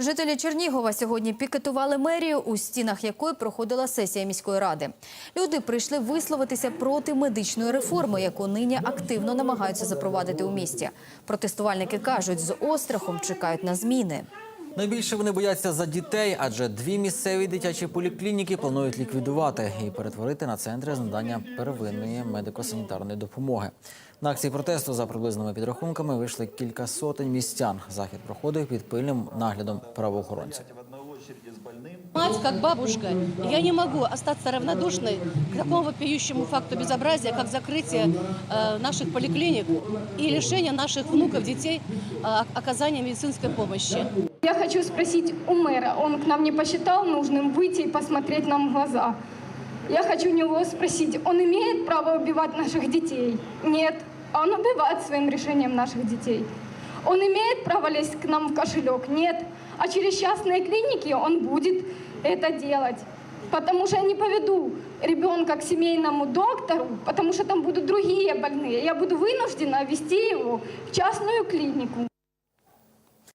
Жителі Чернігова сьогодні пікетували мерію, у стінах якої проходила сесія міської ради. Люди прийшли висловитися проти медичної реформи, яку нині активно намагаються запровадити у місті. Протестувальники кажуть, з острахом чекають на зміни. Найбільше вони бояться за дітей, адже дві місцеві дитячі поліклініки планують ліквідувати і перетворити на центри з надання первинної медико-санітарної допомоги. На акції протесту за приблизними підрахунками вийшли кілька сотень містян. Захід проходив під пильним наглядом правоохоронців. Мать, как бабушка, я не могу остаться равнодушной к такому вопиющему факту безобразия, как закрытие э, наших поликлиник и лишение наших внуков, детей э, оказания медицинской помощи. Я хочу спросить у мэра, он к нам не посчитал нужным выйти и посмотреть нам в глаза. Я хочу у него спросить, он имеет право убивать наших детей? Нет, а он убивает своим решением наших детей. Он имеет право лезть к нам в кошелек? Нет. А через частные клиники он будет это делать. Потому что я не поведу ребенка к семейному доктору, потому что там будут другие больные. Я буду вынуждена вести его в частную клинику.